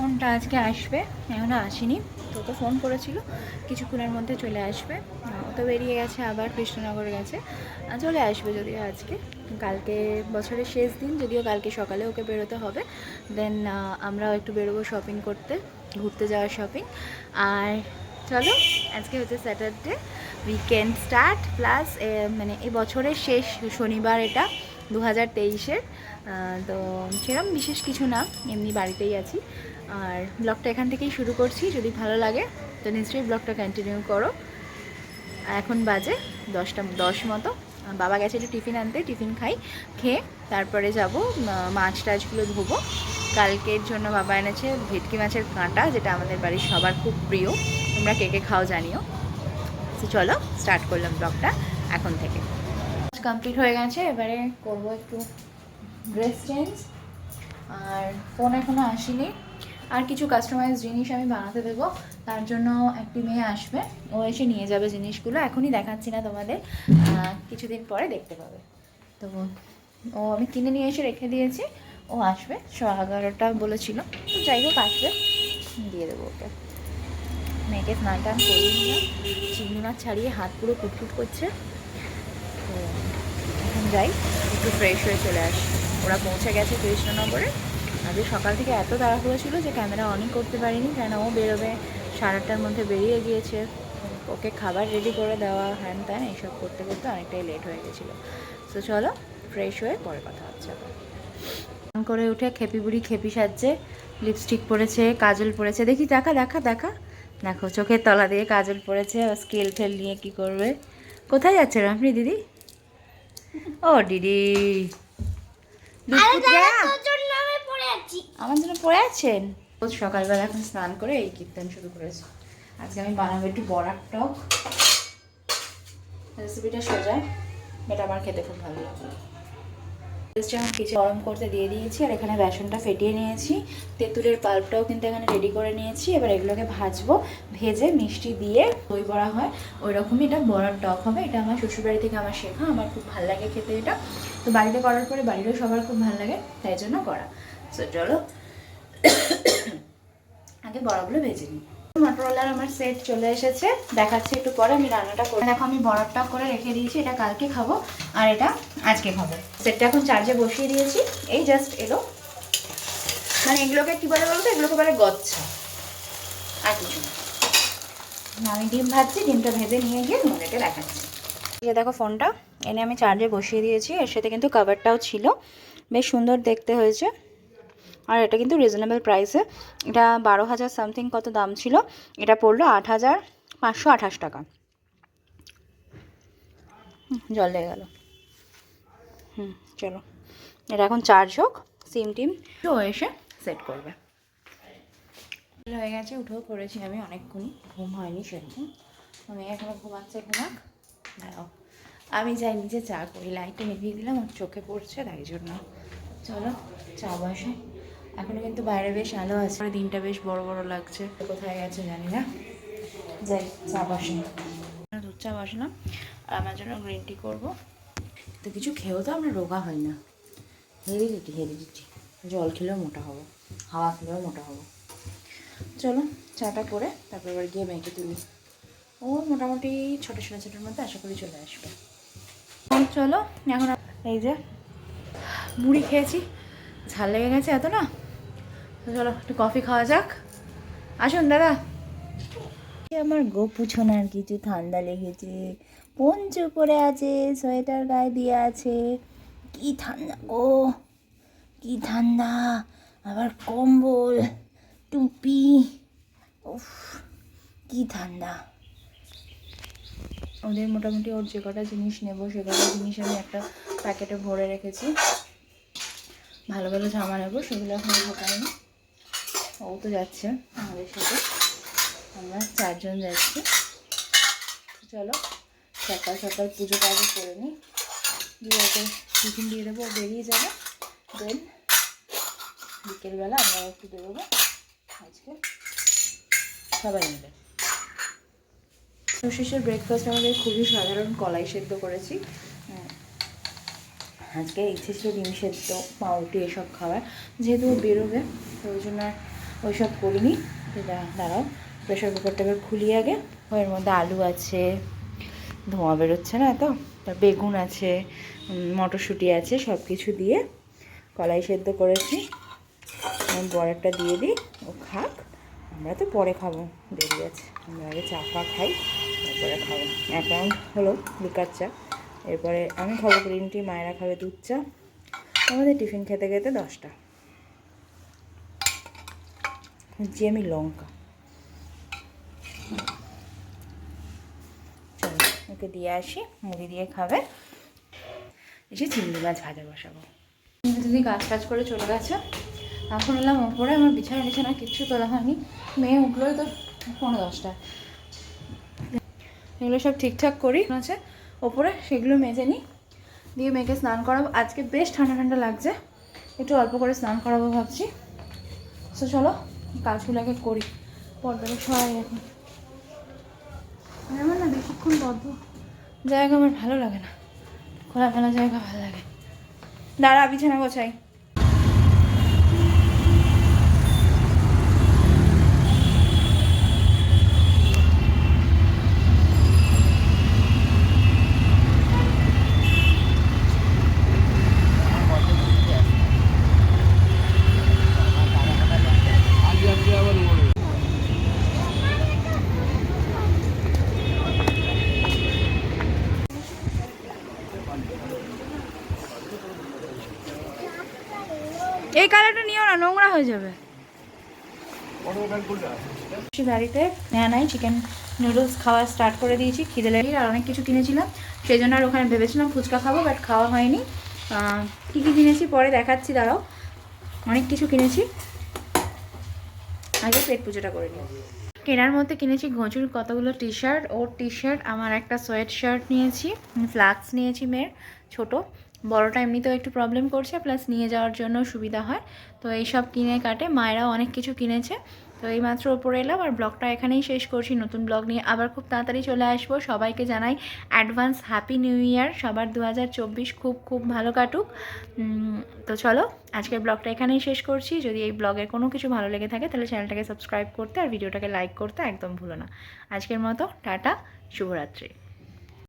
ফোনটা আজকে আসবে। এখনও আসেনি। তো তো ফোন করেছিল। কিছুক্ষণের মধ্যে চলে আসবে। ও তো বেরিয়ে গেছে আবার কৃষ্ণনগর গেছে। চলে আসবে যদিও আজকে। কালকে বছরের শেষ দিন, যদিও কালকে সকালে ওকে বেরোতে হবে। দেন আমরাও একটু বেরোবো শপিং করতে, ঘুরতে যাওয়ার শপিং আর চলো, আজকে হচ্ছে স্যাটারডে উইকেন্ড স্টার্ট প্লাস মানে এই বছরের শেষ শনিবার এটা দু হাজার তেইশের। তো সেরকম বিশেষ কিছু না, এমনি বাড়িতেই আছি। আর ব্লগটা এখান থেকেই শুরু করছি, যদি ভালো লাগে, তো নিশ্চয়ই ব্লগটা কন্টিনিউ করো। এখন বাজে দশটা, দশ মতো। বাবা গেছে একটু টিফিন আনতে, টিফিন খাই, খেয়ে তারপরে যাব মাছ টাছগুলো ধোবো। কালকের জন্য বাবা এনেছে ভেটকি মাছের কাঁটা, যেটা আমাদের বাড়ির সবার খুব প্রিয়। তোমরা কে কে খাও জানিও। তো চলো স্টার্ট করলাম ব্লগটা এখন থেকে। কমপ্লিট হয়ে গেছে, এবারে করব একটু ড্রেস চেঞ্জ আর ফোন এখনও আসেনি। আর কিছু কাস্টমাইজ জিনিস আমি বানাতে দেবো, তার জন্য একটি মেয়ে আসবে, ও এসে নিয়ে যাবে জিনিসগুলো, এখনই দেখাচ্ছি না তোমাদের কিছুদিন পরে দেখতে পাবে। তো ও আমি কিনে নিয়ে এসে রেখে দিয়েছি, ও আসবে ছ এগারোটা বলেছিল, তো যাই হোক, আসবে, দিয়ে দেবো ওকে। মেয়েকে স্নান টান করিয়ে নিলাম, চিংড়ি ছাড়িয়ে হাত পুরো কুটকুট করছে, তো এখন যাই, একটু ফ্রেশ হয়ে চলে আসি। ওরা পৌঁছে গেছে কৃষ্ণনগরে। আজকে সকাল থেকে এত তাড়াহুড়ো ছিল যে ক্যামেরা অনই করতে পারিনি, কেন ও বেরোবে? সাড়ে আটটার মধ্যে বেরিয়ে গিয়েছে। ওকে খাবার রেডি করে দেওয়া হ্যান ত্যান এইসব করতে করতে অনেকটাই লেট হয়ে গেছিল। তো চলো ফ্রেশ হয়ে পরে কথা হচ্ছে আবার। করে উঠে খেপি বুড়ি খেপি সাজছে লিপস্টিক পরেছে, কাজল পরেছে। দেখি, দেখা দেখা দেখা। দেখো, চোখের তলা দিয়ে কাজল পরেছে স্কেল ঠেল নিয়ে কি করবে? কোথায় যাচ্ছে রামরি দিদি? ও, দিদি? আমার জন্য পড়ে আছেন? রোজ সকালবেলা এখন স্নান করে এই কীর্তন শুরু করেছি। আজকে আমি বানাবো একটু বড়ার টক। রেসিপিটা সোজা এটা আমার খেতে খুব ভালো লাগে। আমি কিছু গরম করতে দিয়ে দিয়েছি, আর এখানে বেসনটা ফেটিয়ে নিয়েছি। তেঁতুলের পাল্পটাও কিন্তু এখানে রেডি করে নিয়েছি। এবার এগুলোকে ভাজবো, ভেজে মিষ্টি দিয়ে দই বড়া হয়। ওই রকমই এটা বড়ার টক হবে। এটা আমার শ্বশুরবাড়ি থেকে আমার শেখা। আমার খুব ভালো লাগে খেতে এটা। তো বাড়িতে করার পরে বাড়িরও সবার খুব ভালো লাগে, তাই জন্য করা। সো চলো, আগে বড়াগুলো ভেজে নিই। মটরওয়ালার আমার সেট চলে এসেছে। দেখাচ্ছি একটু পরে, আমি রান্নাটা করে দেখো, আমি বড়াটা করে রেখে দিয়েছি, এটা কালকে খাব, আর এটা আজকে খাব। সেটটা এখন চার্জে বসিয়ে দিয়েছি, এই জাস্ট এলো। মানে এগুলোকে কি বলে বলতো? এগুলোকে বলে গচ্ছা। আর কিছু আমি ডিম ভাজছি, ডিমটা ভেজে নিয়ে গিয়ে তোমাদেরকে দেখাচ্ছি। এই দেখো ফোনটা, এনে আমি চার্জে বসিয়ে দিয়েছি, এর সাথে কিন্তু কভারটাও ছিল। বেশ সুন্দর দেখতে হয়েছে। আর এটা কিন্তু রিজনেবল প্রাইসে এটা বারো হাজার সামথিং কত দাম ছিল? এটা পড়ল আট হাজার পাঁচশো আঠাশ টাকা। জল লেগে গেল। হুম, চলো। এটা এখন চার্জ হোক সিম টিম। এসে সেট করবে। হয়ে গেছে, উঠেও পড়েছি আমি অনেকক্ষণই। ঘুম হয়নি সেরকম আমি এখনও ঘুমাচ্ছে ঘুমাক দাঁড়াও। আমি যাই, নিজে চা করি। লাইটটা নিভিয়ে দিলাম, ওর চোখে পড়ছে, তাই জন্য। চলো, চা বসে। এখনও কিন্তু বাইরে বেশ আলো আছে। দিনটা বেশ বড় বড় লাগছে। কোথায় গেছে জানি না। যাই, চা বসে দুধ চা বসলাম আর আমার জন্য গ্রিন টি করব। তো কিছু খেয়েও তো আমরা রোগা হয় না। হেরিডিটি হেরিডিটি জল খেলেও মোটা হব। হাওয়া খেলেও মোটা হব। চলো, চাটা করে তারপর এবার গিয়ে মেয়েকে তুলি। ও মোটামুটি ছোটো ছোটো ছোটোর মধ্যে আশা করি চলে আসবে। চলো, এখন এই যে, মুড়ি খেয়েছি। ঝাল লেগে গেছে এত না? চলো, একটু কফি খাওয়া যাক। আসুন, দাদা। আমার গোপু ছোনার কিছু ঠান্ডা লেগেছে পঞ্চু পরে আছে, সোয়েটার গায়ে দিয়ে আছে। কি ঠান্ডা গো, কি ঠান্ডা আবার কম্বল, টুপি, উফ, কি ঠান্ডা ওদের মোটামুটি ওর যে কটা জিনিস নেব, সে কটা জিনিস আমি একটা প্যাকেটে ভরে রেখেছি। ভালো ভালো জামা নেব, সেগুলো এখন ঢোকায়নি ও তো যাচ্ছে আমাদের সাথে। আমরা চারজন যাচ্ছি। চলো, সকাল সকাল পুজো কাজও করে নিই। দিয়ে ওকে টিফিন দিয়ে দেবো বেরিয়ে যাবে। দেন বিকেলবেলা আমরা একটু বেরোবো। আজকে সবাই মিলে। শেষের ব্রেকফাস্ট আমাদের খুবই সাধারণ কলাই সেদ্ধ করেছি। আজকে ইচ্ছে ছিল ডিম সেদ্ধ, পাউরুটি এসব খাবার যেহেতু বেরোবে ওই জন্য ওইসব করিনি। তো দা- দাঁড়াও প্রেশার কুকারটাকে খুলি আগে। ওর মধ্যে আলু আছে, ধোঁয়া বেরোচ্ছে না তো বেগুন আছে মটরশুঁটি আছে সব কিছু দিয়ে কলাই সেদ্ধ করেছি। বড়াটা দিয়ে দিই, ও খাক। আমরা তো পরে খাব, দেরি আছে। আমরা আগে চা ফা খাই, তারপরে খাব। এক রাউন্ড হলো লিকার চা। এরপরে আমি খাব গ্রিন টি, মায়েরা খাবে দুধ চা। আমাদের টিফিন খেতে খেতে দশটা। যে আমি লঙ্কা ওকে দিয়ে আসি মুড়ি দিয়ে খাবে এসে চিংড়ি মাছ ভাজা বসাবো দিদি কাজ টাজ করে চলে গেছে এখন এলাম ওপরে আমার বিছানা বিছানা কিচ্ছু তোলা হয়নি মেয়ে উঠলোই তো পনেরো দশটা এগুলো সব ঠিকঠাক করি আছে ওপরে সেগুলো মেজে নিই দিয়ে মেয়েকে স্নান করাবো আজকে বেশ ঠান্ডা ঠান্ডা লাগছে। একটু অল্প করে স্নান করাবো ভাবছি। তো চলো। কাজগুলোকে করি। পর্দাটা সরাই এখন। আমার না বেশিক্ষণ বদ্ধ। জায়গা আমার ভালো লাগে না। খোলামেলা জায়গা ভালো লাগে। দাঁড়া বিছানা গোছাই। এই কালারটা নিও না, নোংরা হয়ে যাবে। বাড়িতে হ্যাঁ নাই চিকেন নুডলস খাওয়া স্টার্ট করে দিয়েছি, খিদে লেগে আর অনেক কিছু কিনেছিলাম। সেই জন্য আর ওখানে ভেবেছিলাম ফুচকা খাব বাট খাওয়া হয়নি। কী কী কিনেছি পরে দেখাচ্ছি, দাঁড়াও। অনেক কিছু কিনেছি। আগে পেট পুজোটা করে নিই। কেনার মধ্যে কিনেছি ঘঁচুর কতগুলো টি শার্ট ওর টি শার্ট আমার একটা সোয়েট শার্ট নিয়েছি ফ্লাক্স নিয়েছি মেয়ের, ছোট। বড়টা এমনিতেও একটু প্রবলেম করছে প্লাস নিয়ে যাওয়ার জন্য সুবিধা হয়। তো এইসব কিনে কাটে, মায়েরাও অনেক কিছু কিনেছে। তো এই মাত্র ওপরে এলাম আর ব্লগটা এখানেই শেষ করছি। নতুন ব্লগ নিয়ে আবার খুব তাড়াতাড়ি চলে আসব। সবাইকে জানাই অ্যাডভান্স হ্যাপি নিউ ইয়ার সবার দু হাজার চব্বিশ খুব খুব ভালো কাটুক। তো চলো, আজকের ব্লগটা এখানেই শেষ করছি। যদি এই ব্লগের কোনো কিছু ভালো লেগে থাকে, তাহলে চ্যানেলটাকে সাবস্ক্রাইব করতে আর ভিডিওটাকে লাইক করতে একদম ভুলো না। আজকের মতো, টাটা, শুভরাত্রি।